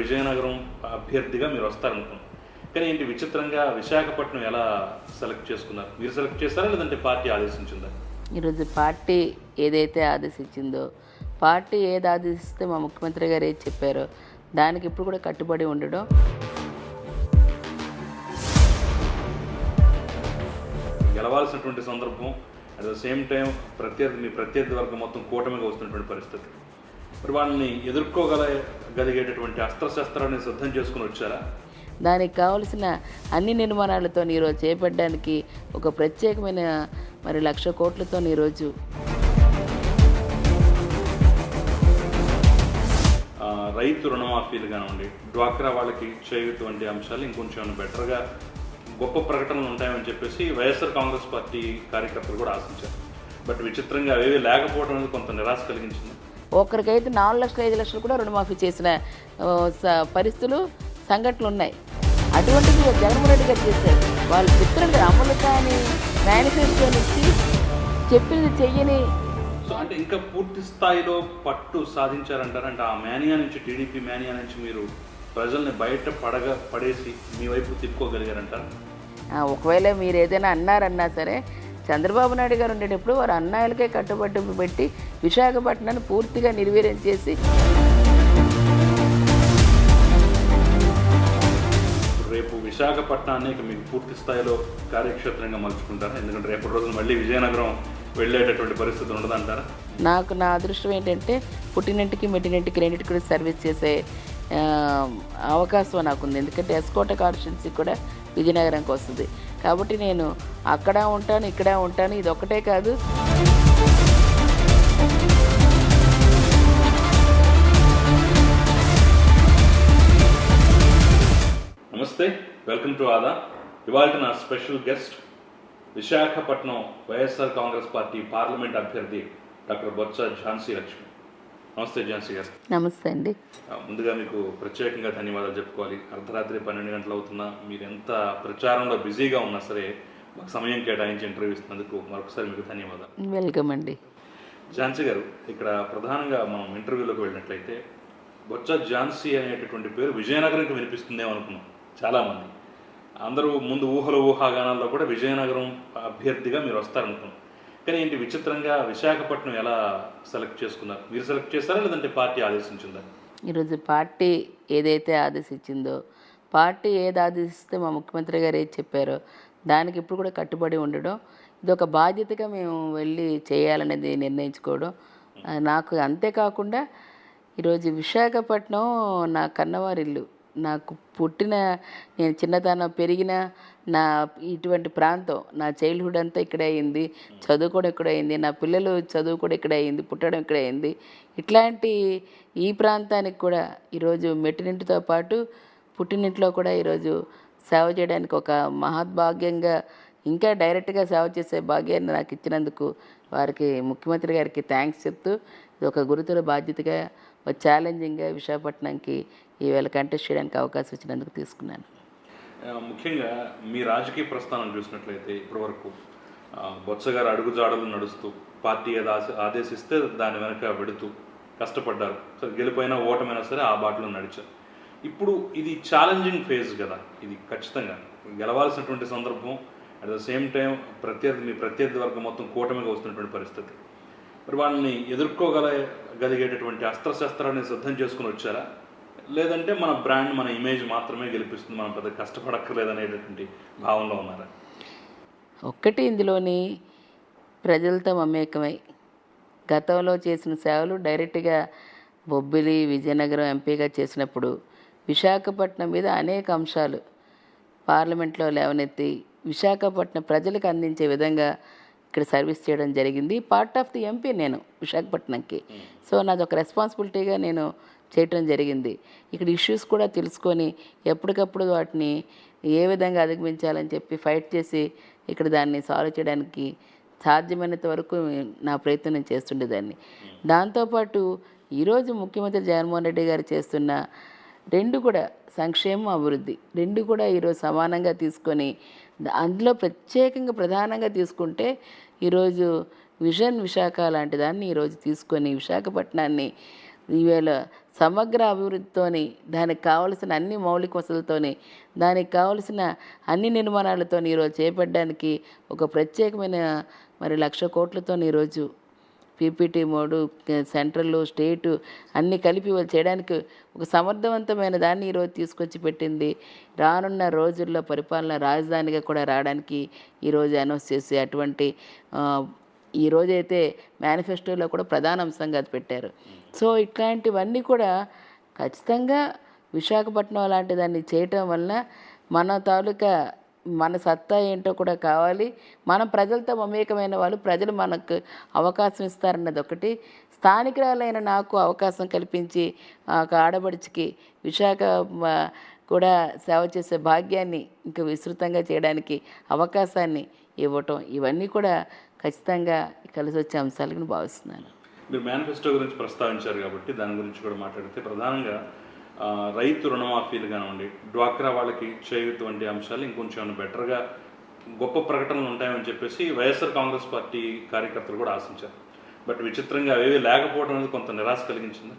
విజయనగరం అభ్యర్థిగా మీరు వస్తారనుకున్నాం. కానీ ఏంటి విచిత్రంగా విశాఖపట్నం ఎలా సెలెక్ట్ చేసుకున్నారు? మీరు సెలెక్ట్ చేస్తారా లేదంటే పార్టీ ఆదేశించిందా? ఈరోజు పార్టీ ఏదైతే ఆదేశించిందో పార్టీ ఏది ఆదేశిస్తే మా ముఖ్యమంత్రి గారు ఏది చెప్పారో దానికి ఇప్పుడు కూడా కట్టుబడి ఉండడం. గెలవాల్సినటువంటి సందర్భం అట్ ద సేమ్ టైం ప్రత్యర్థి మీ ప్రత్యర్థి వర్గం మొత్తం కూటమిగా వస్తున్నటువంటి పరిస్థితి. మరి వాళ్ళని ఎదుర్కోగలగలిగేటటువంటి అస్త్రశస్త్రాన్ని సిద్ధం చేసుకుని వచ్చారా? దానికి కావలసిన అన్ని నిర్మాణాలతో ఈరోజు చేపట్టడానికి ఒక ప్రత్యేకమైన మరి లక్ష కోట్లతో ఈరోజు రైతు రుణమాఫీలు కానివ్వండి డ్వాక్రా వాళ్ళకి చేయటువంటి అంశాలు ఇంకొంచెం బెటర్గా గొప్ప ప్రకటనలు ఉంటాయని చెప్పేసి వైఎస్ఆర్ కాంగ్రెస్ పార్టీ కార్యకర్తలు కూడా ఆశించారు. బట్ విచిత్రంగా అవేవి లేకపోవడం అనేది కొంత నిరాశ కలిగించింది. ఒకరికైతే నాలుగు లక్షలు ఐదు లక్షలు కూడా రుణమాఫీ చేసిన పరిస్థితులు సంఘటనలు ఉన్నాయి అటువంటిది జగన్మోహన్ రెడ్డి గారు చేశారు. వాళ్ళు చెప్తున్నారు అమలు కానీ మేనిఫెస్టోని ఇచ్చి చెప్పింది చెయ్యని అంటే ఇంకా పూర్తి స్థాయిలో పట్టు సాధించారంటారు. అంటే ఆ మేనియా నుంచి టీడీపీ మేనియా నుంచి మీరు ప్రజల్ని బయట పడగ పడేసి మీ వైపు తిప్పుకోగలిగారంటారు? ఒకవేళ మీరు ఏదైనా అన్నారన్నా సరే చంద్రబాబు నాయుడు గారు ఉండేటప్పుడు వారు అన్నాయలకే కట్టుబడి పెట్టి విశాఖపట్నాన్ని పూర్తిగా నిర్వీర్యం చేసి రేపు విశాఖపట్నాన్ని ఇక మీకు పూర్తి స్థాయిలో కార్యక్షేత్రంగా మలుచుకుంటారు? ఎందుకంటే రేపటి రోజున మళ్ళీ విజయనగరం వెళ్ళేటటువంటి పరిస్థితి ఉండదంటారా? నాకు నా అదృష్టం ఏంటంటే పుట్టినింటికి మెట్టినింటికి రెండింటికి కూడా సర్వీస్ చేసే అవకాశం నాకుంది. ఎందుకంటే ఎస్కోట కాన్స్టిట్యున్సీ కూడా విజయనగరంకి వస్తుంది. కాబట్టి నేను అక్కడ ఉంటాను ఇక్కడ ఉంటాను ఇది ఒక్కటే కాదు. నమస్తే వెల్కమ్ టు ఆదా. ఇవాళ నా special guest Visakhapatnam YSR Congress Party parliament అభ్యర్థి డాక్టర్ బొత్స ఝాన్సీ లక్ష్మి. నమస్తే ఝాన్సీ గారు. నమస్తే అండి. ముందుగా మీకు ప్రత్యేకంగా ధన్యవాదాలు చెప్పుకోవాలి. అర్ధరాత్రి పన్నెండు గంటలు అవుతున్నా మీరు ఎంత ప్రచారంలో బిజీగా ఉన్నా సరే మాకు సమయం కేటాయించి ఇంటర్వ్యూ ఇస్తున్నందుకు మరొకసారి మీకు ధన్యవాదాలు. వెల్కమ్ అండి. ఝాన్సీ గారు ఇక్కడ ప్రధానంగా మనం ఇంటర్వ్యూలోకి వెళ్ళినట్లయితే బొత్స ఝాన్సీ అనేటటువంటి పేరు విజయనగరంకి వినిపిస్తుందేమో అనుకున్నాం చాలామంది. అందరూ ముందు ఊహల ఊహాగానాల్లో కూడా విజయనగరం అభ్యర్థిగా మీరు వస్తారనుకున్నాం. కానీ ఏంటి విచిత్రంగా విశాఖపట్నం ఎలా సెలెక్ట్ చేసుకున్నారు? మీరు సెలెక్ట్ చేస్తారా లేదంటే పార్టీ ఆదేశించిందా? ఈరోజు పార్టీ ఏదైతే ఆదేశించిందో పార్టీ ఏది ఆదేశిస్తే మా ముఖ్యమంత్రి గారు ఏది చెప్పారో దానికి ఇప్పుడు కూడా కట్టుబడి ఉండడం ఇది ఒక బాధ్యతగా మేము వెళ్ళి చేయాలనేది నిర్ణయించుకోవడం నాకు అంతేకాకుండా ఈరోజు విశాఖపట్నం నా కన్నవారిల్లు. నాకు పుట్టిన నేను చిన్నతనం పెరిగిన నా ఇటువంటి ప్రాంతం నా చైల్డ్హుడ్ అంతా ఇక్కడే అయింది చదువు కూడా ఇక్కడే అయింది నా పిల్లలు చదువు కూడా ఇక్కడే అయింది పుట్టడం ఇక్కడే అయింది. ఇట్లాంటి ఈ ప్రాంతానికి కూడా ఈరోజు మెట్టినింటితో పాటు పుట్టినింట్లో కూడా ఈరోజు సేవ చేయడానికి ఒక మహద్భాగ్యంగా ఇంకా డైరెక్ట్గా సేవ చేసే భాగ్యాన్ని నాకు ఇచ్చినందుకు వారికి ముఖ్యమంత్రి గారికి థ్యాంక్స్ చెప్తూ ఇది ఒక గురుతర బాధ్యతగా ఒక ఛాలెంజింగ్గా విశాఖపట్నంకి ఈవేళ కంటెస్ట్ చేయడానికి అవకాశం ఇచ్చినందుకు తీసుకున్నాను. ముఖ్యంగా మీ రాజకీయ ప్రస్థానం చూసినట్లయితే ఇప్పటివరకు బొత్సగారు బొత్స అడుగుజాడలు నడుస్తూ పార్టీ ఏది ఆదేశిస్తే దాని వెనక వెడుతూ కష్టపడ్డారు. సరే గెలిపోయినా ఓటమైనా సరే ఆ బాటలో నడిచారు. ఇప్పుడు ఇది ఛాలెంజింగ్ ఫేజ్ కదా ఇది ఖచ్చితంగా. గెలవాల్సినటువంటి సందర్భం అట్ ద సేమ్ టైం ప్రత్యర్థి మీ ప్రత్యర్థి వర్గం మొత్తం కూటమిగా వస్తున్నటువంటి పరిస్థితి. మరి వాళ్ళని ఎదుర్కోగలగలిగేటటువంటి అస్త్రశస్త్రాన్ని సిద్ధం చేసుకుని వచ్చారా? లేదంటే మన బ్రాండ్ మన ఇమేజ్ మాత్రమే గెలిపిస్తుంది. మనం పెద్ద కష్టపడక్కర్లేదనేటటువంటి భావంలో ఉన్నారా? ఒక్కటి ఇందులోని ప్రజలతో మమేకమై గతంలో చేసిన సేవలు డైరెక్ట్గా బొబ్బిలి విజయనగరం ఎంపీగా చేసినప్పుడు విశాఖపట్నం మీద అనేక అంశాలు పార్లమెంట్లో లేవనెత్తి విశాఖపట్నం ప్రజలకు అందించే విధంగా ఇక్కడ సర్వీస్ చేయడం జరిగింది. పార్ట్ ఆఫ్ ది ఎంపీ నేను విశాఖపట్నంకి. సో నాది ఒక రెస్పాన్సిబిలిటీగా నేను చేయటం జరిగింది. ఇక్కడ ఇష్యూస్ కూడా తెలుసుకొని ఎప్పటికప్పుడు వాటిని ఏ విధంగా అధిగమించాలని చెప్పి ఫైట్ చేసి ఇక్కడ దాన్ని సాల్వ్ చేయడానికి సాధ్యమైనంత వరకు నా ప్రయత్నం నేను చేస్తుండేదాన్ని. దాంతోపాటు ఈరోజు ముఖ్యమంత్రి జగన్మోహన్ రెడ్డి గారు చేస్తున్న రెండు కూడా సంక్షేమం అభివృద్ధి రెండు కూడా ఈరోజు సమానంగా తీసుకొని అందులో ప్రత్యేకంగా ప్రధానంగా తీసుకుంటే ఈరోజు విజన్ విశాఖ లాంటి దాన్ని ఈరోజు తీసుకొని విశాఖపట్నాన్ని ఈవేళ సమగ్ర అభివృద్ధితోని దానికి కావలసిన అన్ని మౌలిక వసతులతోని దానికి కావలసిన అన్ని నిర్మాణాలతో ఈరోజు చేపట్టడానికి ఒక ప్రత్యేకమైన మరి లక్ష కోట్లతో ఈరోజు పీపీటీ మోడు సెంట్రల్ స్టేటు అన్నీ కలిపి వాళ్ళు చేయడానికి ఒక సమర్థవంతమైన దాన్ని ఈరోజు తీసుకొచ్చి పెట్టింది. రానున్న రోజుల్లో పరిపాలన రాజధానిగా కూడా రావడానికి ఈరోజు అనౌన్స్ చేసి అటువంటి ఈరోజైతే మేనిఫెస్టోలో కూడా ప్రధాన అంశంగా అది పెట్టారు. సో ఇట్లాంటివన్నీ కూడా ఖచ్చితంగా విశాఖపట్నం లాంటి దాన్ని చేయటం వలన మన తాలూకా మన సత్తా ఏంటో కూడా కావాలి. మనం ప్రజలతో మమేకమైన వాళ్ళు ప్రజలు మనకు అవకాశం ఇస్తారన్నది ఒకటి. స్థానికురాలైన నాకు అవకాశం కల్పించి ఒక ఆడబడిచికి విశాఖ కూడా సేవ చేసే భాగ్యాన్ని ఇంకా విస్తృతంగా చేయడానికి అవకాశాన్ని ఇవ్వటం ఇవన్నీ కూడా ఖచ్చితంగా కలిసి వచ్చే అంశాలుగా భావిస్తున్నాను. మీరు మేనిఫెస్టో గురించి ప్రస్తావించారు కాబట్టి దాని గురించి కూడా మాట్లాడితే ప్రధానంగా రైతు రుణమాఫీలు కానివ్వండి డ్వాక్రా వాళ్ళకి చేయూత వంటి అంశాలు ఇంకొంచెం బెటర్గా గొప్ప ప్రకటనలు ఉంటాయని చెప్పేసి వైఎస్ఆర్ కాంగ్రెస్ పార్టీ కార్యకర్తలు కూడా ఆశించారు. బట్ విచిత్రంగా అవేవి లేకపోవడం అనేది కొంత నిరాశ కలిగించింది?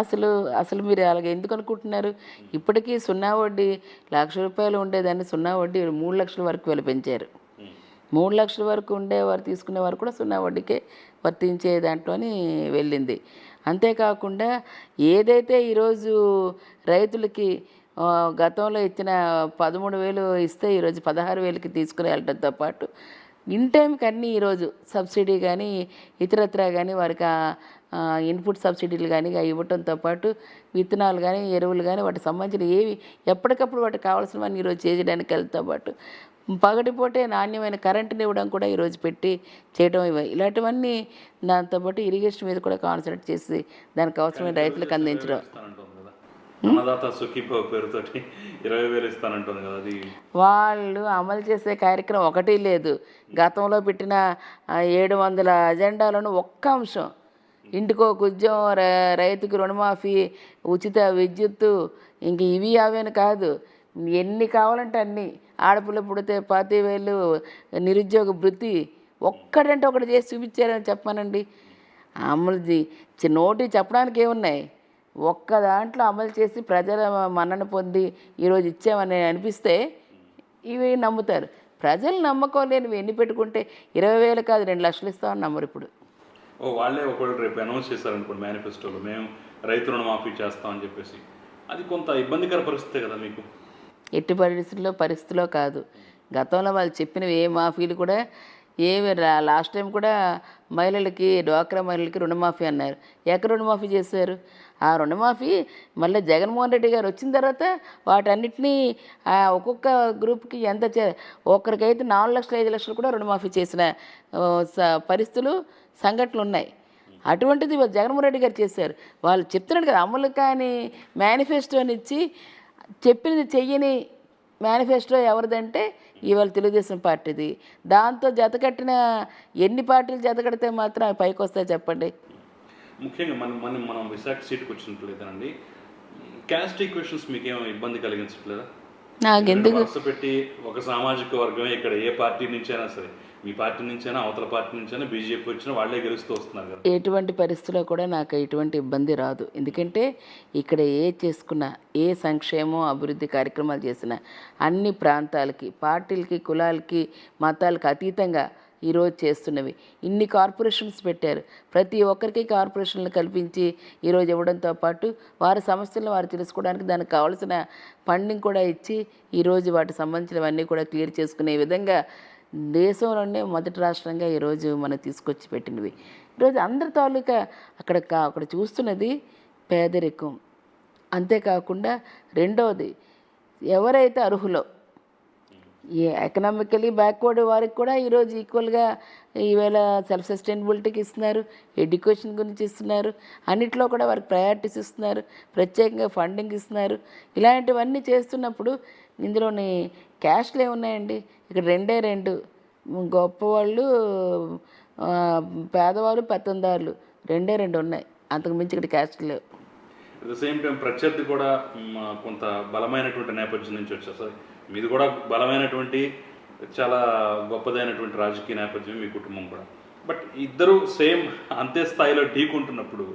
అసలు అసలు మీరు అలాగే ఎందుకు అనుకుంటున్నారు? ఇప్పటికీ సున్నా వడ్డీ లక్ష రూపాయలు ఉండేదాన్ని సున్నా వడ్డీ మూడు లక్షల వరకు వీళ్ళు పెంచారు. మూడు లక్షల వరకు ఉండేవారు తీసుకునేవారు కూడా సున్నా వడ్డీకే వర్తించే దాంట్లోని వెళ్ళింది. అంతేకాకుండా ఏదైతే ఈరోజు రైతులకి గతంలో ఇచ్చిన పదమూడు వేలు ఇస్తే ఈరోజు పదహారు వేలకి తీసుకుని వెళ్ళడంతో పాటు ఇన్ టైంకి అన్నీ ఈరోజు సబ్సిడీ కానీ ఇతరత్రా కానీ వారికి ఇన్పుట్ సబ్సిడీలు కానీ ఇవ్వటంతో పాటు విత్తనాలు కానీ ఎరువులు కానీ వాటికి సంబంధించిన ఏవి ఎప్పటికప్పుడు వాటికి కావాల్సినవన్నీ ఈరోజు చేయడానికి వెళ్ళతో పాటు పగటిపూటే నాణ్యమైన కరెంటుని ఇవ్వడం కూడా ఈరోజు పెట్టి చేయడం ఇవి ఇలాంటివన్నీ దాంతోపాటు ఇరిగేషన్ మీద కూడా కాన్సన్ట్రేట్ చేసి దానికి అవసరమైన రైతులకు అందించడం. ఇస్తానంటుంది కదా. అన్నదాత సుఖీభవ పేరుతోటి ఇరవై వేలు ఇస్తానంటుంది కదా అది. వాళ్ళు అమలు చేసే కార్యక్రమం ఒకటి లేదు. గతంలో పెట్టిన ఏడు వందల అజెండాలను ఒక్క అంశం. ఇంటికో ఉద్యోగం ర- రైతుకు రుణమాఫీ ఉచిత విద్యుత్తు ఇంక ఇవి అవేని కాదు. ఎన్ని కావాలంటే అన్ని. ఆడపిల్ల పుడితే పాతి వేలు నిరుద్యోగ భృతి ఒక్కడంటే ఒకటి చేసి చూపించారని చెప్పానండి. అమలు నోటి చెప్పడానికి ఏమున్నాయి? ఒక్క దాంట్లో అమలు చేసి ప్రజల మన్నన పొంది ఈరోజు ఇచ్చామని అనిపిస్తే ఇవి నమ్ముతారు. ప్రజలు నమ్మకం లేనివి ఎన్ని పెట్టుకుంటే ఇరవై వేలు కాదు రెండు లక్షలు ఇస్తామని నమ్మరు ఇప్పుడు. ఓ వాళ్ళే ఒకళ్ళు రేపు అనౌన్స్ చేశారనుకోండి మేనిఫెస్టోలో మేము రైతు రుణమాఫీ చేస్తామని చెప్పేసి. అది కొంత ఇబ్బందికర పరిస్థితే కదా మీకు? ఎట్టి పరిస్థితుల్లో పరిస్థితిలో కాదు. గతంలో వాళ్ళు చెప్పిన ఏ మాఫీలు కూడా ఏమి రా లాస్ట్ టైం కూడా మహిళలకి డ్వాక్రా మహిళలకి రుణమాఫీ అన్నారు. ఎక్కడ రుణమాఫీ చేశారు? ఆ రుణమాఫీ మళ్ళీ జగన్మోహన్ రెడ్డి గారు వచ్చిన తర్వాత వాటన్నిటినీ ఒక్కొక్క గ్రూప్కి ఎంత చే ఒక్కరికైతే నాలుగు లక్షలు ఐదు లక్షలు కూడా రుణమాఫీ చేసిన స- పరిస్థితులు సంఘటనలు ఉన్నాయి. అటువంటిది జగన్మోహన్ రెడ్డి గారు చేశారు. వాళ్ళు చెప్తున్నాడు కదా అమలు కానీ మేనిఫెస్టోని చెప్పింది చెయ్యని మేనిఫెస్టో ఎవరిదంటే ఇవాళ తెలుగుదేశం పార్టీది. దాంతో జతకట్టిన ఎన్ని పార్టీలు జతకడితే మాత్రం అవి పైకి వస్తాయి చెప్పండి. ముఖ్యంగా మనం మనం మనం విశాఖ సీట్కి వచ్చినట్లయితేనండి క్యాస్ట్ ఈక్వేషన్స్ మీకేమో ఇబ్బంది కలిగించట్లేదా? నాకెందుకు? పెట్టి ఒక సామాజిక వర్గమే ఇక్కడ ఏ పార్టీ నుంచైనా సరే. మీ పార్టీ నుంచైనా అవతల పార్టీ నుంచైనా బీజేపీ వచ్చినా వాళ్ళే గెలుస్తూ వస్తున్నారు కదా. ఎటువంటి పరిస్థితిలో కూడా నాకు ఎటువంటి ఇబ్బంది రాదు. ఎందుకంటే ఇక్కడ ఏ చేసుకున్నా ఏ సంక్షేమం అభివృద్ధి కార్యక్రమాలు చేసినా అన్ని ప్రాంతాలకి పార్టీలకి కులాలకి మతాలకి అతీతంగా ఈరోజు చేస్తున్నవి. ఇన్ని కార్పొరేషన్స్ పెట్టారు. ప్రతి ఒక్కరికి కార్పొరేషన్లు కల్పించి ఈరోజు ఇవ్వడంతో పాటు వారి సమస్యలను వారు తెలుసుకోవడానికి దానికి కావాల్సిన ఫండింగ్ కూడా ఇచ్చి ఈరోజు వాటికి సంబంధించినవన్నీ కూడా క్లియర్ చేసుకునే విధంగా దేశంలోనే మొదటి రాష్ట్రంగా ఈరోజు మనం తీసుకొచ్చి పెట్టినవి. ఈరోజు అందరి తాలూకా అక్కడ కా- అక్కడ చూస్తున్నది పేదరికం. అంతేకాకుండా రెండవది ఎవరైతే అర్హులో ఈ ఎకనామికలీ బ్యాక్వర్డ్ వారికి కూడా ఈరోజు ఈక్వల్గా ఈవేళ సెల్ఫ్ సస్టైనబిలిటీకి ఇస్తున్నారు ఎడ్యుకేషన్ గురించి ఇస్తున్నారు అన్నిట్లో కూడా వారికి ప్రయారిటీస్ ఇస్తున్నారు ప్రత్యేకంగా ఫండింగ్ ఇస్తున్నారు. ఇలాంటివన్నీ చేస్తున్నప్పుడు ఇందులోని క్యాష్లు ఏమున్నాయండి? ఇక్కడ రెండే రెండు. గొప్పవాళ్ళు పేదవాళ్ళు పెత్తందారులు. రెండే రెండు ఉన్నాయి. అంతకు మించి ఇక్కడ క్యాస్ట్లు లేవు. అట్ ద సేమ్ టైం ప్రత్యర్థి కూడా కొంత బలమైనటువంటి నేపథ్యం నుంచి వచ్చారు. సార్ మీది కూడా బలమైనటువంటి చాలా గొప్పదైనటువంటి రాజకీయ నేపథ్యం మీ కుటుంబం కూడా. బట్ ఇద్దరు సేమ్ అంతే స్థాయిలో ఢీకుంటున్నప్పుడు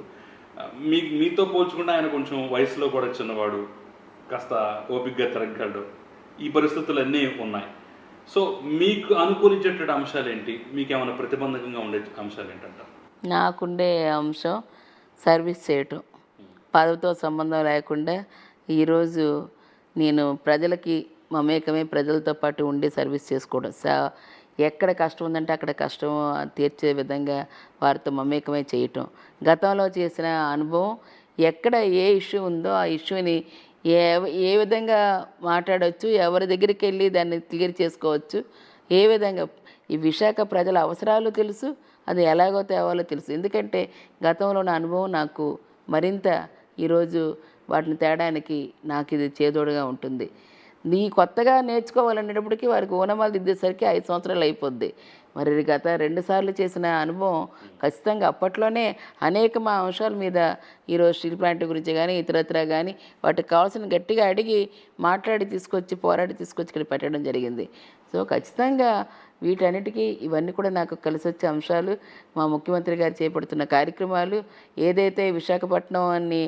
మీ మీతో పోల్చుకుంటే ఆయన కొంచెం వయసులో కూడా చిన్నవాడు. కాస్త ఓపికగా తిరగలడు ఈ పరిస్థితులు అన్నీ ఉన్నాయి. సో మీకు అనుకూలించేటువంటి అంశాలు ఏంటి మీకు ఏమైనా ప్రతిబంధకంగా ఉండే అంశాలు ఏంటంటారు నాకుండే అంశం సర్వీస్ చేయటం. పదవితో సంబంధం లేకుండా ఈరోజు నేను ప్రజలకి మమేకమే ప్రజలతో పాటు ఉండి సర్వీస్ చేసుకోవడం. స ఎక్కడ కష్టం ఉందంటే అక్కడ కష్టం తీర్చే విధంగా వారితో మమేకమే చేయటం. గతంలో చేసిన అనుభవం ఎక్కడ ఏ ఇష్యూ ఉందో ఆ ఇష్యూని ఏ ఏ విధంగా మాట్లాడవచ్చు ఎవరి దగ్గరికి వెళ్ళి దాన్ని క్లియర్ చేసుకోవచ్చు ఏ విధంగా ఈ విశాఖ ప్రజల అవసరాలు తెలుసు అది ఎలాగో తేవాలో తెలుసు. ఎందుకంటే గతంలో నా అనుభవం నాకు మరింత ఈరోజు వాటిని తేడానికి నాకు ఇది చేదోడుగా ఉంటుంది. నీ కొత్తగా నేర్చుకోవాలనేటప్పటికీ వారికి ఓనమాలు దిద్దేసరికి ఐదు సంవత్సరాలు అయిపోద్ది. మరి గత రెండుసార్లు చేసిన అనుభవం ఖచ్చితంగా అప్పట్లోనే అనేక మా అంశాల మీద ఈరోజు స్టీల్ ప్లాంట్ గురించి కానీ ఇతరత్ర కానీ వాటికి కావాల్సిన గట్టిగా అడిగి మాట్లాడి తీసుకొచ్చి పోరాడి తీసుకొచ్చి ఇక్కడ పెట్టడం జరిగింది. సో ఖచ్చితంగా వీటన్నిటికీ ఇవన్నీ కూడా నాకు కలిసి వచ్చే అంశాలు మా ముఖ్యమంత్రి గారు చేపడుతున్న కార్యక్రమాలు ఏదైతే విశాఖపట్నం అని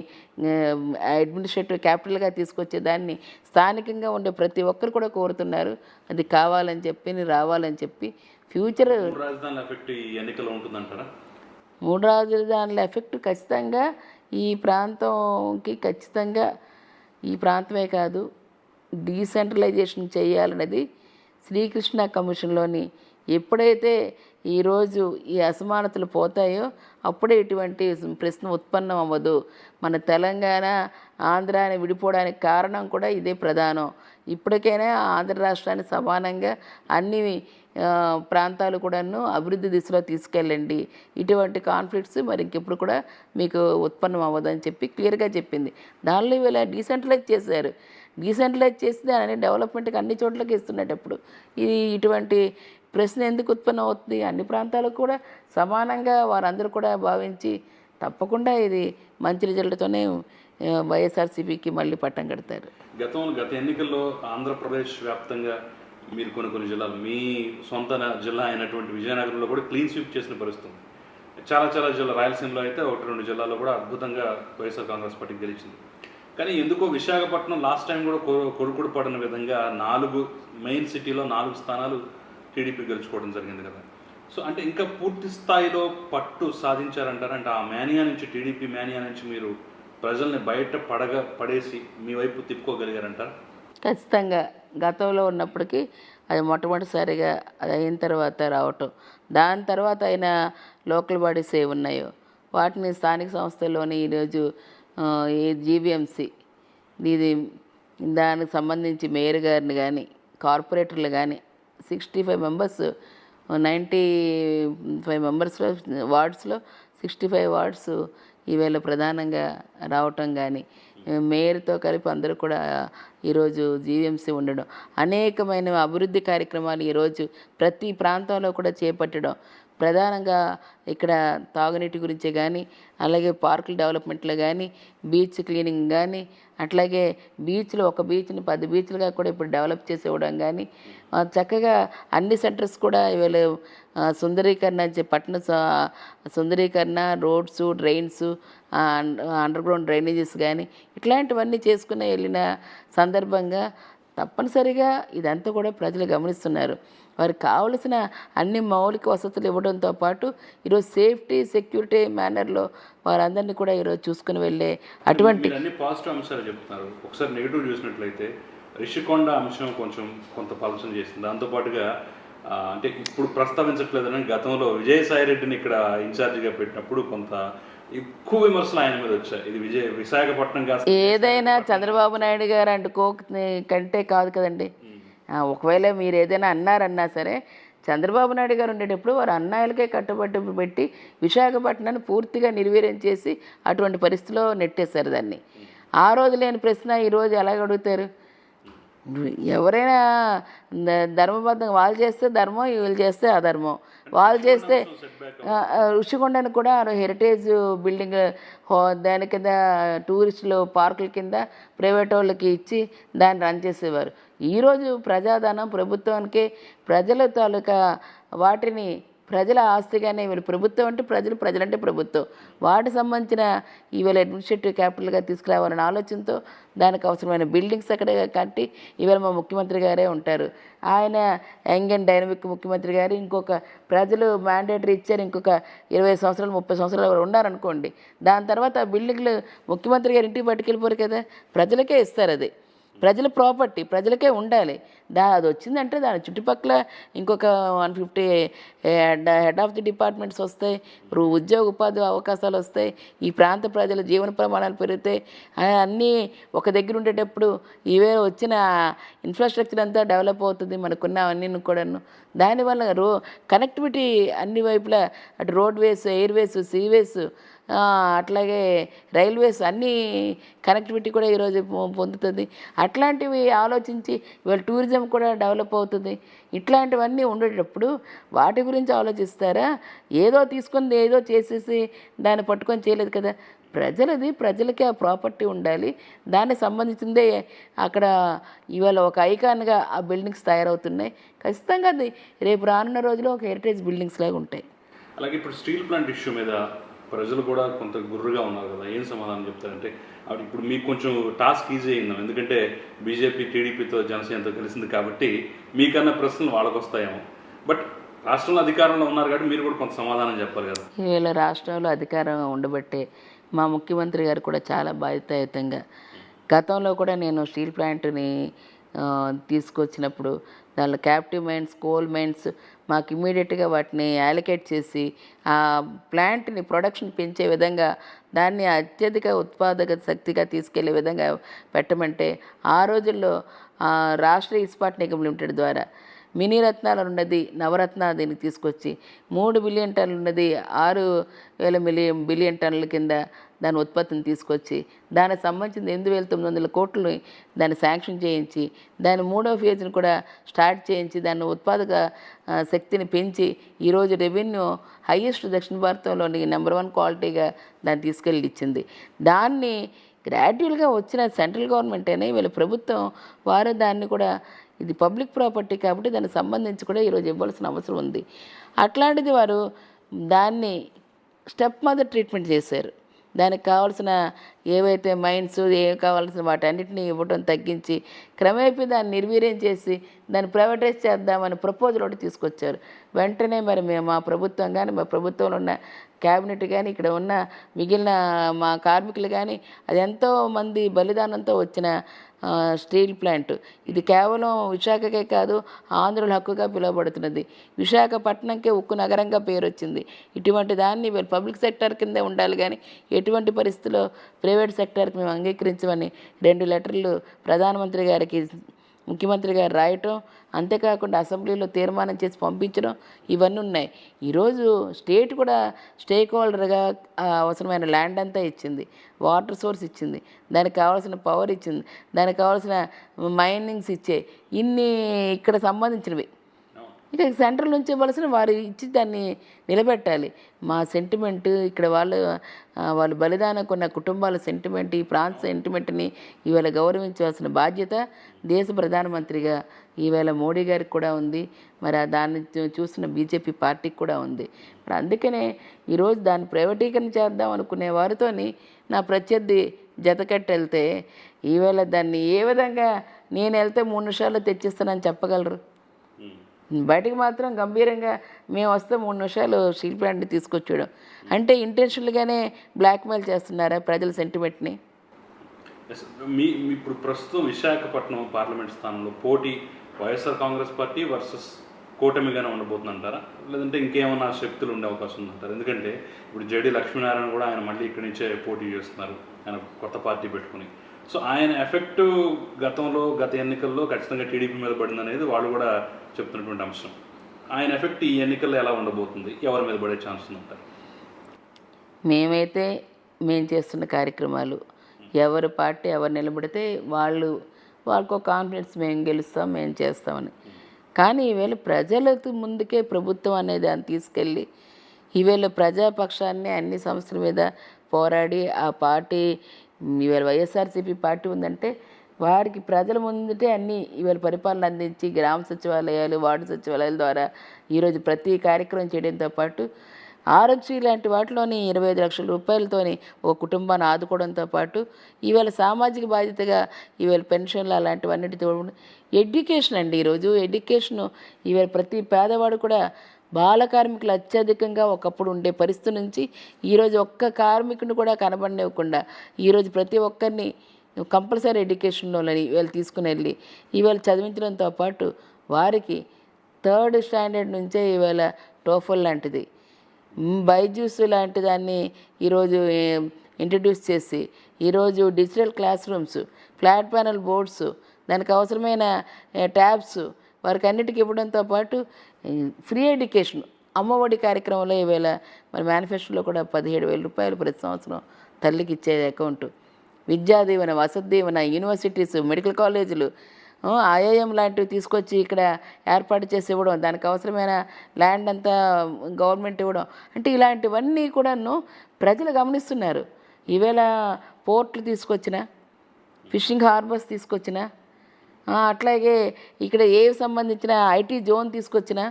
అడ్మినిస్ట్రేటివ్ క్యాపిటల్గా తీసుకొచ్చే దాన్ని స్థానికంగా ఉండే ప్రతి ఒక్కరు కూడా కోరుతున్నారు. అది కావాలని చెప్పి రావాలని చెప్పి ఫ్యూచర్ మూడు రాజధానుల ఎఫెక్ట్ ఈ ఉంటుందంటారా? మూడు రాజధానుల ఎఫెక్ట్ ఖచ్చితంగా ఈ ప్రాంతంకి ఖచ్చితంగా ఈ ప్రాంతమే కాదు డీసెంట్రలైజేషన్ చేయాలన్నది శ్రీకృష్ణ కమిషన్లోని ఎప్పుడైతే ఈరోజు ఈ అసమానతలు పోతాయో అప్పుడే ఇటువంటి ప్రశ్న ఉత్పన్నం అవ్వదు. మన తెలంగాణ ఆంధ్ర అని విడిపోవడానికి కారణం కూడా ఇదే ప్రధానం. ఇప్పటికైనా ఆంధ్ర రాష్ట్రాన్ని సమానంగా అన్ని ప్రాంతాలు కూడాను అభివృద్ధి దిశలో తీసుకెళ్ళండి. ఇటువంటి కాన్ఫ్లిక్ట్స్ మరి ఇంకెప్పుడు కూడా మీకు ఉత్పన్నం అవ్వదని చెప్పి క్లియర్గా చెప్పింది. దానిలో వీళ్ళ డీసెంట్రలైజ్ చేశారు. డీసెంట్రలైజ్ చేసి దాని డెవలప్మెంట్కి అన్ని చోట్లకి ఇస్తున్నప్పుడు ఇది ఇటువంటి ప్రశ్న ఎందుకు ఉత్పన్నం అవుతుంది? అన్ని ప్రాంతాలకు కూడా సమానంగా వారందరూ కూడా భావించి తప్పకుండా ఇది మంచి రిజల్ట్తోనే వైఎస్ఆర్సీపీకి మళ్ళీ పట్టం కడతారు. గతంలో గత ఎన్నికల్లో ఆంధ్రప్రదేశ్ వ్యాప్తంగా మీరు కొన్ని కొన్ని జిల్లాలు మీ సొంత జిల్లా అయినటువంటి విజయనగరంలో కూడా క్లీన్ స్వీప్ చేసిన పరిస్థితి చాలా చాలా జిల్లా రాయలసీమలో అయితే ఒకటి రెండు జిల్లాల్లో కూడా అద్భుతంగా వైఎస్ఆర్ కాంగ్రెస్ పార్టీ గెలిచింది. కానీ ఎందుకో విశాఖపట్నం లాస్ట్ టైం కూడా కొడుకుడు పడిన విధంగా నాలుగు మెయిన్ సిటీలో నాలుగు స్థానాలు టీడీపీ గెలుచుకోవడం జరిగింది కదా. సో అంటే ఇంకా పూర్తి స్థాయిలో పట్టు సాధించారంటారంటే ఆ మేనియా నుంచి టీడీపీ మేనియా నుంచి మీరు ప్రజల్ని బయట పడగ పడేసి మీ వైపు తిప్పుకోగలిగారంటారు? ఖచ్చితంగా. గతంలో ఉన్నప్పటికీ అది మొట్టమొదటిసారిగా అది అయిన తర్వాత రావటం. దాని తర్వాత అయిన లోకల్ బాడీస్ ఏ ఉన్నాయో వాటిని స్థానిక సంస్థల్లోని ఈరోజు ఈ జీబీఎంసీ ఇది దానికి సంబంధించి మేయర్ గారిని కానీ కార్పొరేటర్లు కానీ sixty five members ninety five మెంబర్స్లో వార్డ్స్లో సిక్స్టీ ఫైవ్ వార్డ్స్ ఈవేళ ప్రధానంగా రావటం కానీ మేయర్తో కలిపి అందరూ కూడా ఈరోజు జీవీఎంసీ ఉండడం అనేకమైన అభివృద్ధి కార్యక్రమాలు ఈరోజు ప్రతి ప్రాంతంలో కూడా చేపట్టడం ప్రధానంగా ఇక్కడ తాగునీటి గురించే కానీ అలాగే పార్కుల డెవలప్మెంట్లో కానీ బీచ్ క్లీనింగ్ కానీ అట్లాగే బీచ్లో ఒక బీచ్ని పది బీచ్లుగా కూడా ఇప్పుడు డెవలప్ చేసి ఇవ్వడం కానీ చక్కగా అన్ని సెంటర్స్ కూడా వీళ్ళు సుందరీకరణ చే- పట్టణ స- సుందరీకరణ roads drains underground drainages కానీ ఇట్లాంటివన్నీ చేసుకుని వెళ్ళిన సందర్భంగా తప్పనిసరిగా ఇదంతా కూడా ప్రజలు గమనిస్తున్నారు. వారికి కావలసిన అన్ని మౌలిక వసతులు ఇవ్వడంతో పాటు ఈరోజు సేఫ్టీ సెక్యూరిటీ మేనర్లో వారందరినీ కూడా ఈరోజు చూసుకుని వెళ్ళే అటువంటి అన్ని పాజిటివ్ అంశాలు చెప్తున్నారు. ఒకసారి నెగిటివ్ చూసినట్లయితే రిషికొండ అంశం కొంచెం కొంత పలసం చేసింది. దాంతోపాటుగా అంటే ఇప్పుడు ప్రస్తావించట్లేదని గతంలో విజయసాయి రెడ్డిని ఇక్కడ ఇన్ఛార్జిగా పెట్టినప్పుడు కొంత ఎక్కువ విమర్శలు ఆయన మీద వచ్చాయి. ఇది విజయ విశాఖపట్నం కాస్త ఏదైనా చంద్రబాబు నాయుడు గారు అంటుకో కంటే కాదు కదండి. ఒకవేళ మీరు ఏదైనా అన్నారన్నా సరే చంద్రబాబు నాయుడు గారు ఉండేటప్పుడు వారు అన్నాయలకే కట్టుబడి పెట్టి విశాఖపట్నాన్ని పూర్తిగా నిర్వీర్యం చేసి అటువంటి పరిస్థితిలో నెట్టేశారు దాన్ని. ఆ రోజు లేని ప్రశ్న ఈరోజు ఎలాగ అడుగుతారు? ఎవరైనా ధర్మబద్ధం ధర్మబద్ధంగా వాళ్ళు చేస్తే ధర్మం వీళ్ళు చేస్తే అధర్మం. వాళ్ళు చేస్తే ఋషికొండను కూడా హెరిటేజ్ బిల్డింగ్ హో- దాని కింద టూరిస్టులు పార్కుల కింద ప్రైవేట్ వాళ్ళకి ఇచ్చి దాన్ని రన్ చేసేవారు. ఈరోజు ప్రజాధనం ప్రభుత్వానికి ప్రజల తాలూకా వాటిని ప్రజల ఆస్తిగానే వీళ్ళు ప్రభుత్వం అంటే ప్రజలు ప్రజలంటే ప్రభుత్వం. వాటికి సంబంధించిన ఈవేళ అడ్మినిస్ట్రేటివ్ క్యాపిటల్గా తీసుకురావాలనే ఆలోచనతో దానికి అవసరమైన బిల్డింగ్స్ అక్కడ కట్టి ఈవేళ మా ముఖ్యమంత్రి గారే ఉంటారు. ఆయన యంగ్ అండ్ డైనమిక్ ముఖ్యమంత్రి గారు ఇంకొక ప్రజలు మ్యాండేటరీ ఇచ్చారు ఇంకొక ఇరవై సంవత్సరాలు ముప్పై సంవత్సరాలు ఎవరు ఉన్నారనుకోండి దాని తర్వాత ఆ బిల్డింగ్లు ముఖ్యమంత్రి గారు ఇంటికి పట్టుకెళ్ళిపోరు కదా. ప్రజలకే ఇస్తారు అది. ప్రజల ప్రాపర్టీ ప్రజలకే ఉండాలి. దా అది వచ్చిందంటే దాని చుట్టుపక్కల ఇంకొక one fifty head of the departments వస్తాయి ఉద్యోగ ఉపాధి అవకాశాలు వస్తాయి ఈ ప్రాంత ప్రజల జీవన ప్రమాణాలు పెరుగుతాయి అన్నీ ఒక దగ్గర ఉండేటప్పుడు ఇవే వచ్చిన ఇన్ఫ్రాస్ట్రక్చర్ అంతా డెవలప్ అవుతుంది మనకున్న అన్ని కూడాను. దానివల్ల రో కనెక్టివిటీ అన్ని వైపులా అటు రోడ్వేస్ ఎయిర్వేస్ సీవేస్ అట్లాగే రైల్వేస్ అన్నీ కనెక్టివిటీ కూడా ఈరోజు పొందుతుంది. అట్లాంటివి ఆలోచించి ఇవాళ టూరిజం కూడా డెవలప్ అవుతుంది. ఇట్లాంటివన్నీ ఉండేటప్పుడు వాటి గురించి ఆలోచిస్తారా? ఏదో తీసుకొని ఏదో చేసేసి దాన్ని పట్టుకొని చేయలేదు కదా. ప్రజలది ప్రజలకి ఆ ప్రాపర్టీ ఉండాలి. దానికి సంబంధించిందే అక్కడ ఇవాళ ఒక ఐకాన్గా ఆ బిల్డింగ్స్ తయారవుతున్నాయి. ఖచ్చితంగా అది రేపు రానున్న రోజుల్లో ఒక హెరిటేజ్ బిల్డింగ్స్ లాగా ఉంటాయి. అలాగే ఇప్పుడు స్టీల్ ప్లాంట్ ఇష్యూ మీద ప్రజలు కూడా కొంత గుర్రుగా ఉన్నారు కదా ఏం సమాధానం చెప్తారంటే అప్పుడు ఇప్పుడు మీకు కొంచెం టాస్క్ ఈజీ అయిందాం ఎందుకంటే బీజేపీ టీడీపీతో జనసేనతో కలిసింది కాబట్టి మీకన్నా ప్రశ్నలు వాళ్ళకు వస్తాయేమో బట్ రాష్ట్రంలో అధికారంలో ఉన్నారు కాబట్టి మీరు కూడా కొంత సమాధానం చెప్పాలి కదా. ఈవేళ రాష్ట్రంలో అధికారం ఉండబట్టే మా ముఖ్యమంత్రి గారు కూడా చాలా బాధ్యతాయుతంగా గతంలో కూడా నేను స్టీల్ ప్లాంట్ని తీసుకొచ్చినప్పుడు దానిలో క్యాప్టివ్ మైండ్స్ కోల్ మైండ్స్ మాకు ఇమీడియట్గా వాటిని యాలికేట్ చేసి ఆ ప్లాంట్ని ప్రొడక్షన్ పెంచే విధంగా దాన్ని అత్యధిక ఉత్పాదక శక్తిగా తీసుకెళ్ళే విధంగా పెట్టమంటే ఆ రోజుల్లో రాష్ట్రీయ ఇస్పాట్ నిగమ్ లిమిటెడ్ ద్వారా మినీ రత్నాలు ఉన్నది నవరత్నాలు దీనికి తీసుకొచ్చి మూడు బిలియన్ టన్నులు ఉన్నది ఆరు వేల మిలియన్ బిలియన్ టన్నుల కింద దాని ఉత్పత్తిని తీసుకొచ్చి దానికి సంబంధించిన ఎనిమిది వేల తొమ్మిది వందల కోట్లని దాన్ని శాంక్షన్ చేయించి దాని మూడో ఫేజ్ని కూడా స్టార్ట్ చేయించి దాని ఉత్పాదక శక్తిని పెంచి ఈరోజు రెవెన్యూ హయ్యెస్ట్ దక్షిణ భారతంలోని నెంబర్ వన్ క్వాలిటీగా దాన్ని తీసుకెళ్ళి ఇచ్చింది. దాన్ని గ్రాడ్యువల్గా వచ్చిన సెంట్రల్ గవర్నమెంట్ అయినా వీళ్ళ ప్రభుత్వం వారు దాన్ని కూడా ఇది పబ్లిక్ ప్రాపర్టీ కాబట్టి దానికి సంబంధించి కూడా ఈరోజు ఇవ్వాల్సిన అవసరం ఉంది. అట్లాంటిది వారు దాన్ని స్టెప్ మదర్ ట్రీట్మెంట్ చేశారు. దానికి కావాల్సిన ఏవైతే మైండ్స్ ఏం కావాల్సిన వాటన్నిటిని ఇవ్వడం తగ్గించి క్రమేపీ దాన్ని నిర్వీర్యం చేసి దాన్ని ప్రైవేటైజ్ చేద్దామని ప్రపోజల్ ఒకటి తీసుకొచ్చారు. వెంటనే మరి మేము మా ప్రభుత్వం కానీ మా ప్రభుత్వంలో ఉన్న క్యాబినెట్ కానీ ఇక్కడ ఉన్న మిగిలిన మా కార్మికులు కానీ అది ఎంతో మంది బలిదానంతో వచ్చిన స్టీల్ ప్లాంట్. ఇది కేవలం విశాఖకే కాదు ఆంధ్రుల హక్కుగా పిలువబడుతున్నది. విశాఖపట్నంకే ఉక్కు నగరంగా పేరు వచ్చింది ఇటువంటి దాన్ని వీళ్ళు పబ్లిక్ సెక్టర్ కిందే ఉండాలి కానీ ఎటువంటి పరిస్థితుల్లో ప్రైవేట్ సెక్టర్కి మేము అంగీకరించమని రెండు లెటర్లు ప్రధానమంత్రి గారికి ముఖ్యమంత్రి గారు రాయటం అంతేకాకుండా అసెంబ్లీలో తీర్మానం చేసి పంపించడం ఇవన్నీ ఉన్నాయి ఈరోజు స్టేట్ కూడా స్టేక్ హోల్డర్గా అవసరమైన ల్యాండ్ అంతా ఇచ్చింది. వాటర్ సోర్స్ ఇచ్చింది. దానికి కావాల్సిన పవర్ ఇచ్చింది. దానికి కావాల్సిన మైనింగ్స్ ఇచ్చే ఇన్ని ఇక్కడ సంబంధించినవి. ఇక సెంటర్ నుంచి ఇవ్వాల్సిన వారు ఇచ్చి దాన్ని నిలబెట్టాలి. మా సెంటిమెంట్ ఇక్కడ వాళ్ళు వాళ్ళు బలిదానం కొన్న కుటుంబాల సెంటిమెంట్ ఈ ప్రాంత సెంటిమెంట్ని ఇవాళ గౌరవించవలసిన బాధ్యత దేశ ప్రధానమంత్రిగా ఈవేళ మోడీ గారికి కూడా ఉంది. మరి దాన్ని చూసిన బీజేపీ పార్టీకి కూడా ఉంది. మరి అందుకనే ఈరోజు దాన్ని ప్రైవేటీకరణ చేద్దాం అనుకునే వారితోని నా ప్రత్యర్థి జతకట్టి వెళ్తే ఈవేళ దాన్ని ఏ విధంగా నేను వెళ్తే మూడు నిమిషాల్లో తెచ్చిస్తానని చెప్పగలరు? బయటకు మాత్రం గంభీరంగా మేము వస్తే మూడు నిమిషాలు స్టీల్ ప్లాంట్ని తీసుకొచ్చాడు. అంటే ఇంటెన్షనల్గానే బ్లాక్మెయిల్ చేస్తున్నారా ప్రజల సెంటిమెంట్ని? మీ ఇప్పుడు ప్రస్తుతం విశాఖపట్నం పార్లమెంట్ స్థానంలో పోటీ వైఎస్ఆర్ కాంగ్రెస్ పార్టీ వర్సెస్ కూటమిగానే ఉండబోతుందంటారా? లేదంటే ఇంకేమైనా శక్తులు ఉండే అవకాశం ఉందంటారు? ఎందుకంటే ఇప్పుడు జడి లక్ష్మీనారాయణ కూడా ఆయన మళ్ళీ ఇక్కడి నుంచే పోటీ చేస్తున్నారు. ఆయన కొత్త పార్టీ పెట్టుకుని. సో ఆయన ఎఫెక్ట్ గతంలో గత ఎన్నికల్లో ఖచ్చితంగా టీడీపీ మీద పడింది అనేది వాళ్ళు కూడా చెప్తున్నటువంటి అంశం. ఆయన ఎఫెక్ట్ ఈ ఎన్నికల్లో ఎలా ఉండబోతుంది? ఎవరి మీద పడే ఛాన్స్ ఉందంటారు? మేమైతే మేము చేస్తున్న కార్యక్రమాలు ఎవరు పార్టీ ఎవరు నిలబడితే వాళ్ళు వాళ్ళకు కాన్ఫిడెన్స్ మేము గెలుస్తాం మేము చేస్తామని. కానీ ఈవేళ ప్రజలకు ముందుకే ప్రభుత్వం అనేది దాన్ని తీసుకెళ్ళి ఈవేళ ప్రజాపక్షాన్ని అన్ని సంస్థల మీద పోరాడి ఆ పార్టీ ఇవాళ వైఎస్ఆర్సీపీ పార్టీ ఉందంటే వారికి ప్రజల ముందుటే అన్ని ఇవాళ పరిపాలన అందించి గ్రామ సచివాలయాలు వార్డు సచివాలయాల ద్వారా ఈరోజు ప్రతి కార్యక్రమం చేయడంతో పాటు ఆరోగ్యశ్రీ లాంటి వాటిలోని ఇరవై ఐదు లక్షల రూపాయలతోని ఒక కుటుంబాన్ని ఆదుకోవడంతో పాటు ఈవేళ సామాజిక బాధ్యతగా ఈవేళ పెన్షన్లు అలాంటివన్నిటితో ఎడ్యుకేషన్ అండి ఈరోజు. ఎడ్యుకేషను ఈవేళ ప్రతి పేదవాడు కూడా బాల కార్మికులు అత్యధికంగా ఒకప్పుడు ఉండే పరిస్థితి నుంచి ఈరోజు ఒక్క కార్మికుని కూడా కనబడనివ్వకుండా ఈరోజు ప్రతి ఒక్కరిని కంపల్సరీ ఎడ్యుకేషన్లోని వీళ్ళు తీసుకుని వెళ్ళి ఈవేళ చదివించడంతో పాటు వారికి థర్డ్ స్టాండర్డ్ నుంచే ఈవేళ టోఫల్ లాంటిది. బైజూస్ లాంటి దాన్ని ఈరోజు ఇంట్రడ్యూస్ చేసి ఈరోజు digital classrooms flat panel boards దానికి అవసరమైన ట్యాబ్స్ వారికి అన్నిటికీ ఇవ్వడంతో పాటు ఫ్రీ ఎడ్యుకేషన్ అమ్మఒడి కార్యక్రమంలో ఈవేళ మరి మేనిఫెస్టోలో కూడా పదిహేడు వేల రూపాయలు ప్రతి సంవత్సరం తల్లికి ఇచ్చే account. Vidya Deevena Vasathi Deevena universities medical కాలేజీలు ఆ, ఐఐఎం లాంటివి తీసుకొచ్చి ఇక్కడ ఏర్పాటు చేసి ఇవ్వడం దానికి అవసరమైన ల్యాండ్ అంతా గవర్నమెంట్ ఇవ్వడం అంటే ఇలాంటివన్నీ కూడాను ప్రజలు గమనిస్తున్నారు. ఈవేళ పోర్ట్లు తీసుకొచ్చిన ఫిషింగ్ హార్బర్స్ తీసుకొచ్చిన అట్లాగే ఇక్కడ ఏ సంబంధించిన ఐటీ జోన్ తీసుకొచ్చిన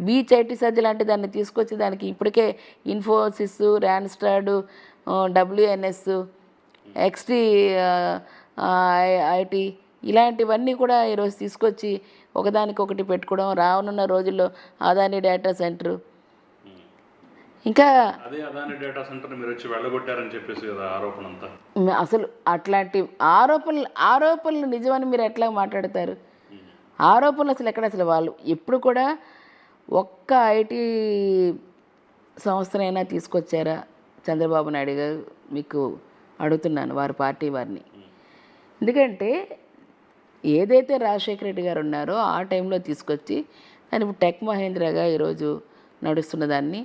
బీచ్ ఐటీ సర్జ్ లాంటి దాన్ని తీసుకొచ్చి దానికి ఇప్పటికే Infosys Randstad WNS XT IT ఇలాంటివన్నీ కూడా ఈరోజు తీసుకొచ్చి ఒకదానికొకటి పెట్టుకోవడం రానున్న రోజుల్లో అదాని డేటా సెంటర్ ఇంకా అదే అదాని డేటా సెంటర్ మీరు వచ్చి వెళ్ళగొట్టారని చెప్పేసి కదా ఆరోపణ అంతా అసలు అట్లాంటి ఆరోపణలు ఆరోపణలు నిజమని మీరు ఎట్లా మాట్లాడతారు? ఆరోపణలు అసలు ఎక్కడ అసలు వాళ్ళు? ఎప్పుడు కూడా ఒక్క ఐటీ సంస్థనైనా తీసుకొచ్చారా? చంద్రబాబు నాయుడు గారు మీకు అడుగుతున్నాను వారి పార్టీ వారిని. ఎందుకంటే ఏదైతే రాజశేఖర రెడ్డి గారు ఉన్నారో ఆ టైంలో తీసుకొచ్చి దాన్ని ఇప్పుడు టెక్ మహేంద్రగా ఈరోజు నడుస్తున్న దాన్ని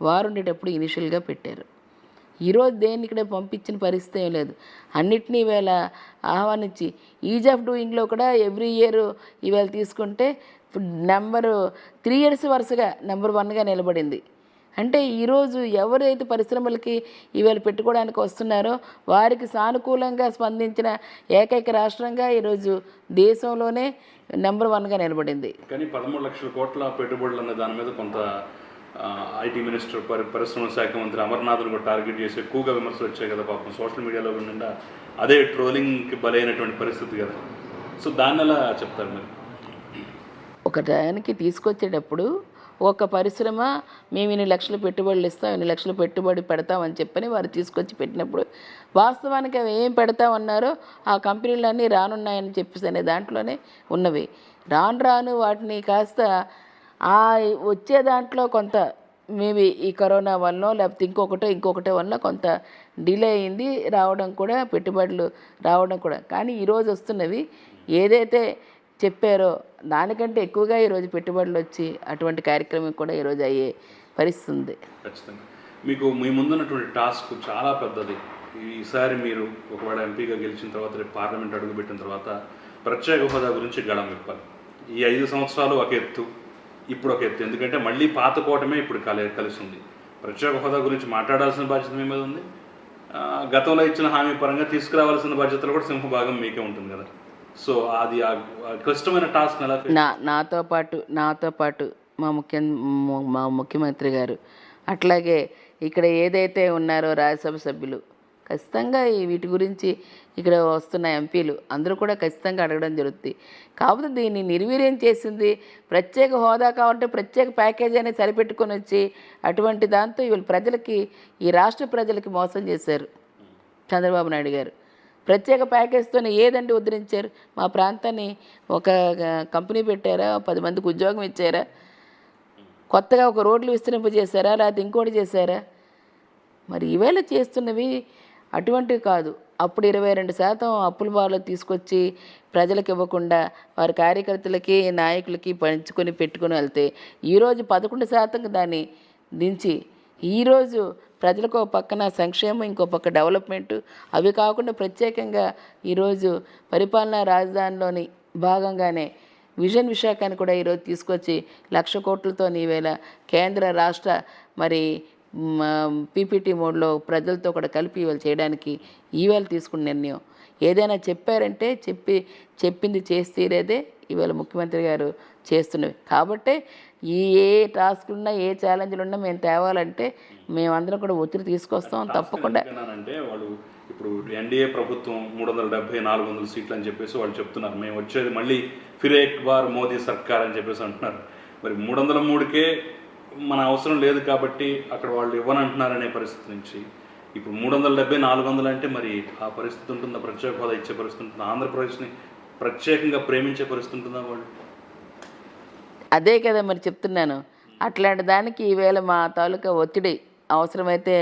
వారు ఉండేటప్పుడు ఇనిషియల్గా పెట్టారు. ఈరోజు దేన్ని ఇక్కడ పంపించిన పరిస్థితి ఏం లేదు. అన్నిటినీ ఈవేళ ఆహ్వానించి ఈజ్ ఆఫ్ డూయింగ్లో కూడా ఎవ్రీ ఇయర్ ఈవేళ తీసుకుంటే నెంబరు త్రీ ఇయర్స్ వరుసగా నెంబర్ వన్గా నిలబడింది. అంటే ఈరోజు ఎవరైతే పరిశ్రమలకి ఈవేళ పెట్టుకోవడానికి వస్తున్నారో వారికి సానుకూలంగా స్పందించిన ఏకైక రాష్ట్రంగా ఈరోజు దేశంలోనే నెంబర్ వన్గా నిలబడింది. కానీ పదమూడు లక్షల కోట్ల పెట్టుబడులు అనే దాని మీద కొంత ఐటీ మినిస్టర్ పరి పరిశ్రమల శాఖ మంత్రి అమర్నాథ్ను కూడా టార్గెట్ చేసి ఎక్కువగా విమర్శలు వచ్చాయి కదా పాపం సోషల్ మీడియాలో నిండా. అదే ట్రోలింగ్కి బలైనటువంటి పరిస్థితి కదా. సో దాన్ని ఎలా చెప్తారు మీరు? ఒక టయానికి తీసుకొచ్చేటప్పుడు ఒక పరిశ్రమ మేము ఇన్ని లక్షలు పెట్టుబడులు ఇస్తాం ఇన్ని లక్షలు పెట్టుబడి పెడతామని చెప్పని వారు తీసుకొచ్చి పెట్టినప్పుడు వాస్తవానికి అవి ఏం పెడతామన్నారో ఆ కంపెనీలన్నీ రానున్నాయని చెప్పేసి అనే దాంట్లోనే ఉన్నవి. రాను రాను వాటిని కాస్త ఆ వచ్చే దాంట్లో కొంత మేబీ ఈ కరోనా వల్ల లేకపోతే ఇంకొకటో ఇంకొకటో వల్ల కొంత డిలే అయింది రావడం కూడా పెట్టుబడులు రావడం కూడా. కానీ ఈరోజు వస్తున్నవి ఏదైతే చెప్పారో దానికంటే ఎక్కువగా ఈరోజు పెట్టుబడులు వచ్చి అటువంటి కార్యక్రమం కూడా ఈరోజు అయ్యే పరిస్థితి ఉంది మీకు మీ ముందున్నటువంటి టాస్క్ చాలా పెద్దది. ఈసారి మీరు ఒకవేళ ఎంపీగా గెలిచిన తర్వాత రేపు పార్లమెంట్ అడుగుపెట్టిన తర్వాత ప్రత్యేక హోదా గురించి గళం విప్పాలి. ఈ ఐదు సంవత్సరాలు ఒక ఎత్తు. ఇప్పుడు ఒక ఎత్తు. ఎందుకంటే మళ్ళీ పాత కోటమే ఇప్పుడు కలి కలిసి ఉంది ప్రత్యేక హోదా గురించి మాట్లాడాల్సిన బాధ్యత మీ మీద ఉంది. గతంలో ఇచ్చిన హామీ పరంగా తీసుకురావాల్సిన బాధ్యతలు కూడా సింహభాగం మీకే ఉంటుంది కదా. సో అది కష్టమైన క్లిష్టమైన టాస్క్ నా నాతో పాటు నాతో పాటు మా ముఖ్య మా ముఖ్యమంత్రి గారు అట్లాగే ఇక్కడ ఏదైతే ఉన్నారో రాజ్యసభ సభ్యులు ఖచ్చితంగా ఈ వీటి గురించి ఇక్కడ వస్తున్న ఎంపీలు అందరూ కూడా ఖచ్చితంగా అడగడం జరుగుతుంది. కాకపోతే దీన్ని నిర్వీర్యం చేసింది ప్రత్యేక హోదా కావాలంటే ప్రత్యేక ప్యాకేజీ అనేది సరిపెట్టుకొని వచ్చి అటువంటి దాంతో వీళ్ళు ప్రజలకి ఈ రాష్ట్ర ప్రజలకి మోసం చేశారు చంద్రబాబు నాయుడు గారు. ప్రత్యేక ప్యాకేజ్తోనే ఏదండి ఉద్ధరించారు? మా ప్రాంతాన్ని ఒక కంపెనీ పెట్టారా? పది మందికి ఉద్యోగం ఇచ్చారా? కొత్తగా ఒక రోడ్లు విస్తరింపు చేశారా? లేకపోతే ఇంకోటి చేశారా? మరి ఈవేళ చేస్తున్నవి అటువంటివి కాదు. అప్పుడు ఇరవై రెండు శాతం అప్పుల బాలో తీసుకొచ్చి ప్రజలకు ఇవ్వకుండా వారి కార్యకర్తలకి నాయకులకి పంచుకొని పెట్టుకుని వెళ్తే ఈరోజు పదకొండు శాతం దాన్ని దించి ఈరోజు ప్రజలకు పక్కన సంక్షేమం ఇంకో పక్క డెవలప్మెంట్. అవి కాకుండా ప్రత్యేకంగా ఈరోజు పరిపాలనా రాజధానిలోని భాగంగానే విజన్ విశాఖని కూడా ఈరోజు తీసుకొచ్చి లక్ష కోట్లతో ఈవేళ కేంద్ర రాష్ట్ర మరి పీపీటీ మోడ్లో ప్రజలతో కూడా కలిపి ఇవాళ చేయడానికి ఈవేళ తీసుకున్న నిర్ణయం. ఏదైనా చెప్పారంటే చెప్పి చెప్పింది చేసి తీరేదే ఇవాళ ముఖ్యమంత్రి గారు చేస్తున్నవి. కాబట్టే ఈ ఏ టాస్క్లు ఉన్నా ఏ ఛాలెంజ్లు ఉన్నా మేము తేవాలంటే మేమందరం కూడా ఒత్తిడి తీసుకొస్తాం. తప్పకుండా ఇప్పుడు ఎన్డీఏ ప్రభుత్వం మూడు వందల డెబ్బై నాలుగు వందల సీట్లు అని చెప్పేసి వాళ్ళు చెప్తున్నారు. మేము వచ్చేది మళ్ళీ ఫిర్ ఎక్ బార్ మోదీ సర్కార్ అని చెప్పేసి అంటున్నారు. మరి మూడు వందల మూడుకే మన అవసరం లేదు కాబట్టి అక్కడ వాళ్ళు ఇవ్వనంటున్నారనే పరిస్థితి నుంచి ఇప్పుడు మూడు వందల డెబ్బై నాలుగు వందలు అంటే మరి ఆ పరిస్థితి ఉంటుందా? ప్రత్యేక హోదా ఇచ్చే పరిస్థితి ఉంటుందా? ఆంధ్రప్రదేశ్ని ప్రత్యేకంగా ప్రేమించే పరిస్థితి ఉంటుందా వాళ్ళు? అదే కదా మరి చెప్తున్నాను. అట్లాంటి దానికి ఈవేళ మా తాలూకా ఒత్తిడి అవసరమైతే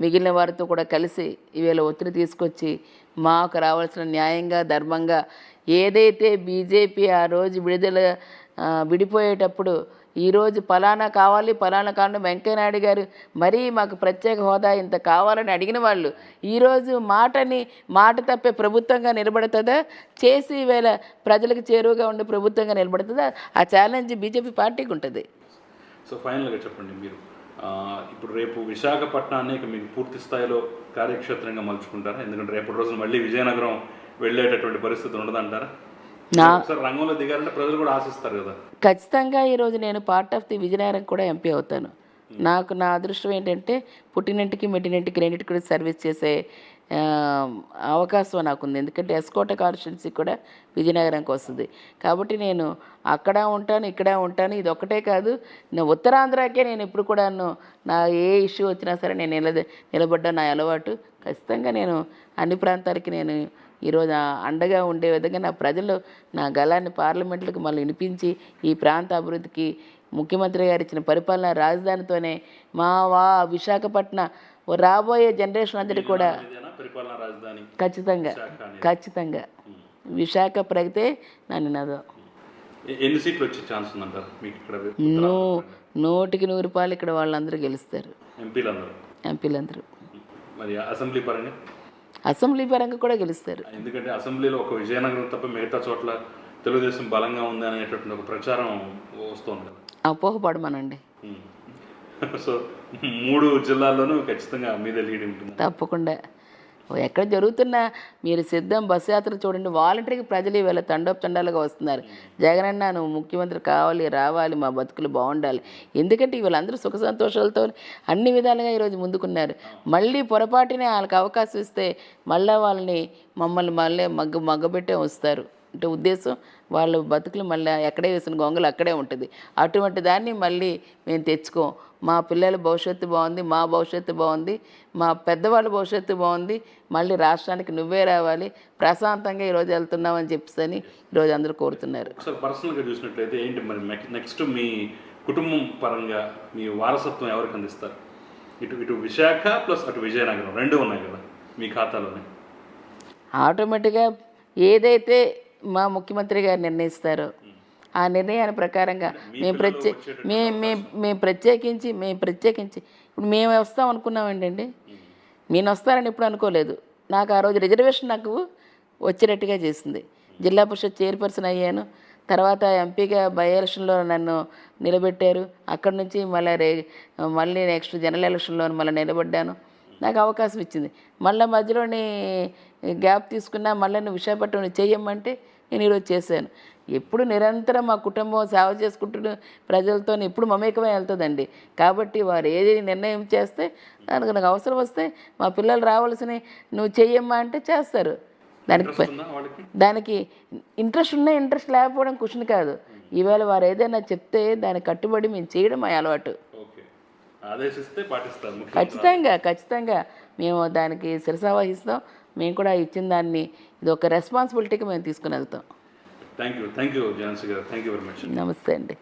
మిగిలిన వారితో కూడా కలిసి ఈవేళ ఒత్తిడి తీసుకొచ్చి మాకు రావాల్సిన న్యాయంగా ధర్మంగా ఏదైతే బీజేపీ ఆ రోజు విడుదల విడిపోయేటప్పుడు ఈరోజు ఫలానా కావాలి ఫలానా కావాలని వెంకయ్యనాయుడు గారు మరీ మాకు ప్రత్యేక హోదా ఇంత కావాలని అడిగిన వాళ్ళు ఈరోజు మాటని మాట తప్పే ప్రభుత్వంగా నిలబడుతుందా? చేసి వేళ ప్రజలకు చేరువుగా ఉండే ప్రభుత్వంగా నిలబడుతుందా? ఆ ఛాలెంజ్ బీజేపీ పార్టీకి ఉంటుంది. సో ఫైనల్గా చెప్పండి మీరు. ఇప్పుడు రేపు విశాఖపట్నాన్ని మీకు పూర్తి స్థాయిలో కార్యక్షేత్రంగా మలుచుకుంటారా? ఎందుకంటే రేపటి రోజున మళ్ళీ విజయనగరం వెళ్ళేటటువంటి పరిస్థితి ఉండదంటారా? నా రంగంలో దిగారంటే ప్రజలు కూడా ఆశిస్తారు కదా. ఖచ్చితంగా ఈరోజు నేను పార్ట్ ఆఫ్ ది విజయనగరం కూడా ఎంపీ అవుతాను. నాకు నా అదృష్టం ఏంటంటే పుట్టినింటికి మెట్టినింటికి రెండింటికి కూడా సర్వీస్ చేసే అవకాశం నాకుంది. ఎందుకంటే ఎస్కోట కాన్స్టిట్యున్సీ కూడా విజయనగరంకి వస్తుంది. కాబట్టి నేను అక్కడ ఉంటాను ఇక్కడ ఉంటాను ఇది ఒక్కటే కాదు. నేను ఉత్తరాంధ్రకే నేను ఇప్పుడు కూడా నా ఏ ఇష్యూ వచ్చినా సరే నేను నిలద నిలబడ్డా నా అలవాటు. ఖచ్చితంగా నేను అన్ని ప్రాంతాలకి నేను ఈరోజు అండగా ఉండే విధంగా నా ప్రజలు నా గలాన్ని పార్లమెంట్లకు మళ్ళీ వినిపించి ఈ ప్రాంత అభివృద్ధికి ముఖ్యమంత్రి గారు ఇచ్చిన పరిపాలన రాజధానితోనే మా వా విశాఖపట్నం రాబోయే జనరేషన్ అందరికీ కూడా ఖచ్చితంగా. ఖచ్చితంగా. విశాఖ ప్రగతే నా నినాదం ఎన్ని సీట్లు వచ్చే ఛాన్స్ నూ నూటికి నూరు రూపాయలు ఇక్కడ వాళ్ళందరూ గెలుస్తారు. ఎంపీలందరూ? ఎంపీలందరూ. మరి అసెంబ్లీ పరంగా? అసెంబ్లీ పరంగా కూడా గెలుస్తారు. ఎందుకంటే అసెంబ్లీలో ఒక విజయనగరం తప్ప మిగతా చోట్ల తెలుగుదేశం బలంగా ఉంది అనేటటువంటి ఒక ప్రచారం వస్తుంది. అపోహపడమనండి. సో మూడు జిల్లాల్లోనూ ఖచ్చితంగా మీదే లీడ్ ఉంటుంది. తప్పకుండా. ఎక్కడ జరుగుతున్నా మీరు సిద్ధం బస్సు యాత్ర చూడండి. వాలంటరీకి ప్రజలు ఇవాళ తండోపతండాలుగా వస్తున్నారు. జగనన్న నువ్వు ముఖ్యమంత్రి కావాలి రావాలి మా బతుకులు బాగుండాలి. ఎందుకంటే వీళ్ళందరూ సుఖ సంతోషాలతో అన్ని విధాలుగా ఈరోజు ముందుకున్నారు. మళ్ళీ పొరపాటునే వాళ్ళకి అవకాశం ఇస్తే మళ్ళీ వాళ్ళని మమ్మల్ని మళ్ళీ మగ్గ మగ్గబెట్టే వస్తారు. అంటే ఉద్దేశం వాళ్ళ బతుకులు మళ్ళీ ఎక్కడే వేసిన గొంగలు అక్కడే ఉంటుంది. అటువంటి దాన్ని మళ్ళీ మేము తెచ్చుకోం. మా పిల్లల భవిష్యత్తు బాగుంది మా భవిష్యత్తు బాగుంది మా పెద్దవాళ్ళ భవిష్యత్తు బాగుంది మళ్ళీ రాష్ట్రానికి నువ్వే రావాలి ప్రశాంతంగా ఈరోజు వెళ్తున్నామని చెప్పేసి అని ఈరోజు అందరూ కోరుతున్నారు. పర్సనల్గా చూసినట్లయితే ఏంటి మరి నెక్స్ట్ మీ కుటుంబం పరంగా మీ వారసత్వం ఎవరికి అందిస్తారు? ఇటు ఇటు విశాఖ ప్లస్ అటు విజయనగరం రెండు ఉన్నాయి కదా మీ ఖాతాలోనే? ఆటోమేటిక్గా ఏదైతే మా ముఖ్యమంత్రి గారు నిర్ణయిస్తారో. ఆ నిర్ణయాన్ని ప్రకారంగా మేము ప్రత్యే మేము మేము మేము ప్రత్యేకించి మేము ప్రత్యేకించి ఇప్పుడు మేము వస్తాం అనుకున్నాం ఏంటండి నేను వస్తానని ఎప్పుడు అనుకోలేదు. నాకు ఆ రోజు రిజర్వేషన్ నాకు వచ్చేటట్టుగా చేసింది. జిల్లా పరిషత్ చైర్పర్సన్ అయ్యాను. తర్వాత ఎంపీగా బై ఎలక్షన్లో నన్ను నిలబెట్టారు. అక్కడి నుంచి మళ్ళీ రే మళ్ళీ నెక్స్ట్ జనరల్ ఎలక్షన్లో మళ్ళీ నిలబడ్డాను. నాకు అవకాశం ఇచ్చింది. మళ్ళీ మధ్యలోని గ్యాప్ తీసుకున్నా మళ్ళీ నువ్వు విశాఖపట్నం చెయ్యమంటే నేను ఈరోజు చేశాను. ఎప్పుడు నిరంతరం మా కుటుంబం సేవ చేసుకుంటూ ప్రజలతో ఎప్పుడు మమేకమై వెళ్తుందండి. కాబట్టి వారు ఏది నిర్ణయం చేస్తే దానికి నాకు అవసరం వస్తే మా పిల్లలు రావాల్సిన నువ్వు చెయ్యమ్మా అంటే చేస్తారు. దానికి దానికి ఇంట్రెస్ట్ ఉన్నా ఇంట్రెస్ట్ లేకపోవడం క్వశ్చన్ కాదు. ఈవేళ వారు ఏదైనా చెప్తే దానికి కట్టుబడి మేము చేయడం మా అలవాటు. ఖచ్చితంగా ఖచ్చితంగా. మేము దానికి శిరసా వహిస్తాం మేము కూడా ఇచ్చిన దాన్ని ఇది ఒక రెస్పాన్సిబిలిటీకి మేము తీసుకుని వెళ్తాం. Thank you thank you Jhansi garu. Thank you very much నమస్తే అండి.